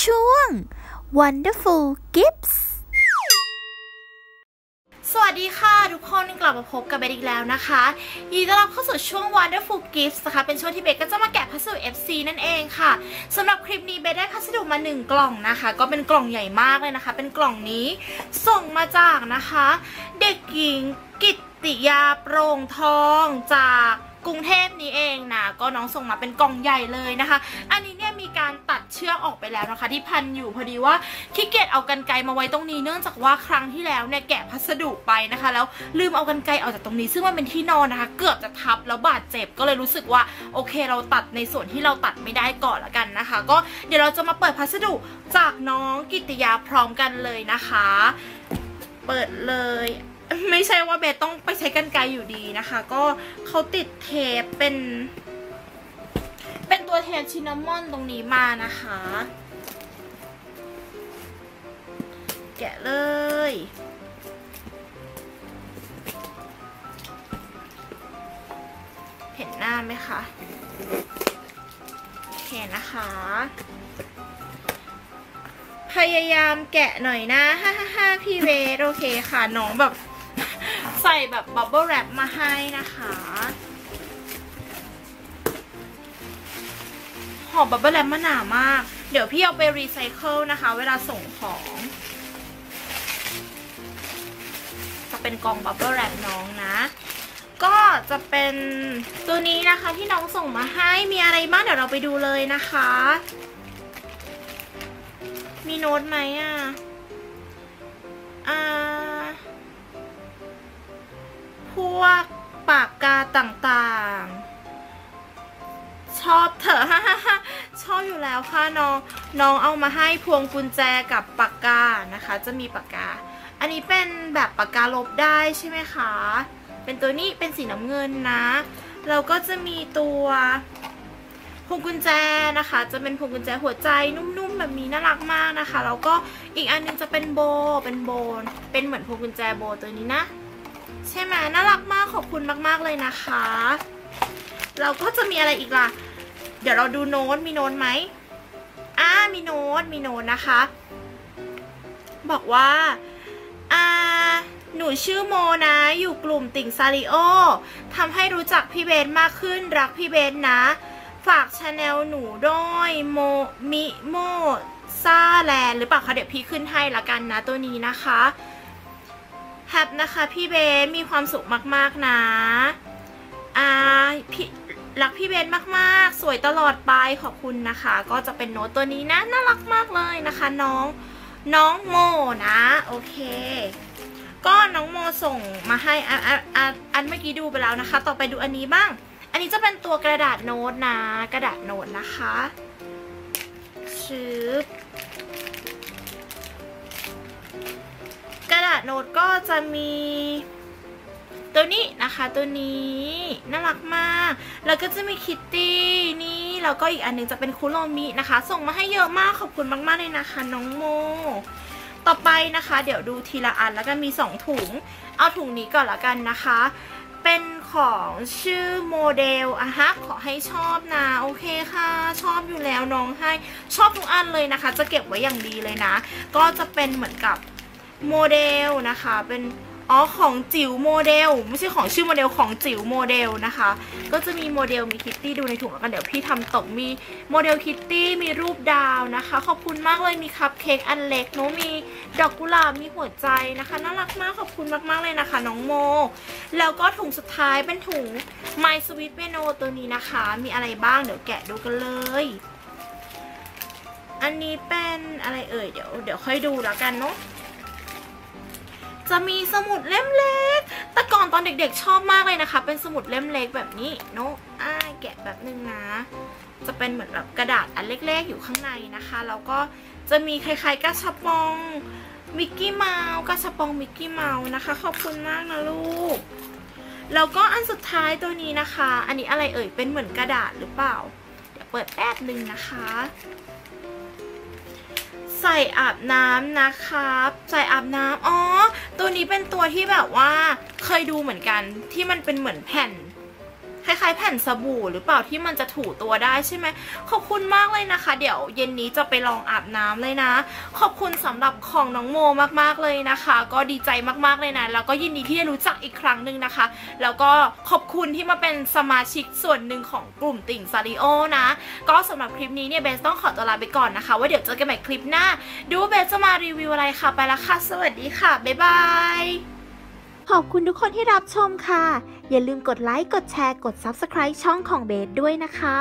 ช่วง Wonderful Gifts สวัสดีค่ะ ทุกคนกลับมาพบกับเบสอีกแล้วนะคะยินดีต้อนรับเข้าสู่ช่วง Wonderful Gifts นะคะ เป็นช่วงที่เบสก็จะมาแกะพัสดุ FC นั่นเองค่ะสำหรับคลิปนี้เบสได้พัสดุมา 1 กล่องนะคะ ก็เป็นกล่องใหญ่มากเลยนะคะ เป็นกล่องนี้ส่งมาจากนะคะ เด็กหญิงกิตติยาโปร่งทองจาก กรุงเทพนี้เองนะก็น้องส่งมาเป็นกล่องใหญ่เลยนะคะ อันนี้เนี่ยมีการตัดเชือกออกไปแล้วนะคะ ที่พันอยู่พอดีว่าขี้เกียจเอากันไกรมาไว้ตรงนี้เนื่องจากว่าครั้งที่แล้วเนี่ยแกะพัสดุไปนะคะ แล้วลืมเอากันไกรออกจากตรงนี้ ซึ่งมันเป็นที่นอนนะคะ เกือบจะทับแล้วบาดเจ็บก็เลยรู้สึกว่าโอเค เราตัดในส่วนที่เราตัดไม่ได้ก่อนละกันนะคะ ก็เดี๋ยวเราจะมาเปิดพัสดุจากน้องกิตติยาพร้อมกันเลยนะคะ เปิดเลย ไม่ใช่ว่าเบสต้องไปใช้กันไกรอยู่ดีนะคะ ก็เขาติดเทปเป็น เป็นตัวเทปชินนามอนตรงนี้มานะคะ แกะเลย เห็นหน้าไหมคะโอเคนะคะ พยายามแกะหน่อยนะ ฮ่าฮ่าฮ่าพี่เวทโอเคค่ะ น้องแบบ ใส่แบบบับเบิลแรปมาให้นะคะห่อบับเบิลแรปมาหนามาก เดี๋ยวพี่เอาไปรีไซเคิลนะคะ เวลาส่งของ จะเป็นกล่องบับเบิลแรปน้องนะ ก็จะเป็นตัวนี้นะคะที่น้องส่งมาให้ มีอะไรบ้างเดี๋ยวเราไปดูเลยนะคะ มีโน้ตไหมอะ อ่า พวกปากกาต่างๆ ชอบเถอะชอบอยู่แล้วค่ะน้องน้องเอามาให้พวงกุญแจกับปากกานะคะ จะมีปากกา อันนี้เป็นแบบปากกาลบได้ใช่ไหมคะ เป็นตัวนี้เป็นสีน้ำเงินนะเราก็จะมีตัวพวงกุญแจนะคะ จะเป็นพวงกุญแจหัวใจนุ่มๆแบบนี้น่ารักมากนะคะ แล้วก็อีกอันนึงจะเป็นโบ เป็นโบเป็นเหมือนพวงกุญแจโบตัวนี้นะ ใช่ไหมน่ารักมากขอบคุณมาก ๆ เลยนะคะ เราก็จะมีอะไรอีกล่ะ เดี๋ยวเราดูโน้ตมีโน้ตไหมอ่ามีโน้ตมีโน้ตนะคะ บอกว่าอ่าหนูชื่อโมนะ อยู่กลุ่มติ่งซาริโอทำให้รู้จักพี่เบนมากขึ้นรักพี่เบนนะ ฝากชาแนลหนูด้วยโมมิโมซาแลนหรือเปล่าคะเดี๋ยวพี่ขึ้นให้ละกันนะตัวนี้นะคะ แฮปนะคะพี่เบนมีความสุขมากๆนะอ่าพี่รักพี่เบนมากๆ สวยตลอดไปขอบคุณนะคะ ก็จะเป็นโน้ตตัวนี้นะน่ารักมากเลยนะคะน้องน้องโมนะโอเค ก็น้องโมส่งมาให้อันอันอันเมื่อกี้ดูไปแล้วนะคะ ต่อไปดูอันนี้บ้าง อันนี้จะเป็นตัวกระดาษโน้ตนะ กระดาษโน้ตนะคะชึบ โน้ตก็จะมีตัวนี้นะคะตัวนี้น่ารักมาก แล้วก็จะมีคิตตี้นี่แล้วก็อีกอันหนึงจะเป็นคุโรมินะคะ ส่งมาให้เยอะมากขอบคุณมากๆเลยนะคะ น้องโม ต่อไปนะคะ เดี๋ยวดูทีละอันแล้วกันมี 2 ถุง เอาถุงนี้ก่อนละกันนะคะ เป็นของชื่อโมเดลอะฮะขอให้ชอบนะ โอเคค่ะ ชอบอยู่แล้วน้องให้ชอบทุกอันเลยนะคะ จะเก็บไว้อย่างดีเลยนะ ก็จะเป็นเหมือนกับ โมเดลนะคะ เป็นอ๋อของจิ๋วโมเดล ไม่ใช่ของชื่อโมเดลของจิ๋วโมเดลนะคะ ก็จะมีโมเดลมีคิตตี้ดูในถุงแล้วกันเดี๋ยวพี่ทำตกมีโมเดลคิตตี้มีรูปดาวนะคะ ขอบคุณมากเลยมีคัพเค้กอันเล็กเนอะมีดอกกุหลาบมีหัวใจนะคะน่ารักมากขอบคุณมากๆเลยนะคะ น้องโม แล้วก็ถุงสุดท้ายเป็นถุง My Sweet p i a n o ตัวนี้นะคะ มีอะไรบ้างเดี๋ยวแกะดูกันเลยอันนี้เป็นอะไรเอ่ยเดี๋ยวเดี๋ยวค่อยดูแล้วกันเนาะ จะมีสมุดเล่มเล็ก แต่ก่อนตอนเด็กๆชอบมากเลยนะคะ เป็นสมุดเล่มเล็กแบบนี้เนาะอ่าแกะแบบนึงนะ จะเป็นเหมือนแบบกระดาษอันเล็กๆ อยู่ข้างในนะคะ แล้วก็จะมีคล้ายๆกระชับปองมิกกี้เมาส์กระชับปองมิกกี้เมาส์นะคะ ขอบคุณมากนะลูก แล้วก็อันสุดท้ายตัวนี้นะคะ อันนี้อะไรเอ่ย เป็นเหมือนกระดาษหรือเปล่า เดี๋ยวเปิดแป๊บหนึ่งนะคะ ใส่อาบน้ำนะครับ ใส่อาบน้ำอ๋อ ตัวนี้เป็นตัวที่แบบว่าเคยดูเหมือนกันที่มันเป็นเหมือนแผ่น ล้ายๆแผ่นสบู่หรือเปล่าที่มันจะถูตัวได้ใช่ไหมขอบคุณมากเลยนะคะ เดี๋ยวเย็นนี้จะไปลองอาบน้ำเลยนะ ขอบคุณสำหรับของน้องโมมากๆเลยนะคะ ก็ดีใจมากๆเลยนะแล้วก็ยินดีที่ได้รู้จักอีกครั้งหนึ่งนะคะ แล้วก็ขอบคุณที่มาเป็นสมาชิกส่วนหนึ่งของกลุ่มติ่งซาริโอนะ ก็สำหรับคลิปนี้เนี่ยเบสต้องขอตัวลาไปก่อนนะคะ ว่าเดี๋ยวเจอกันใหม่คลิปหน้า ดูเบสจะมารีวิวอะไรค่ะไปละค่ะ สวัสดีค่ะ บ๊ายบาย ขอบคุณทุกคนที่รับชมค่ะ อย่าลืมกดไลค์ กดแชร์ กด Subscribe ช่องของเบสด้วยนะคะ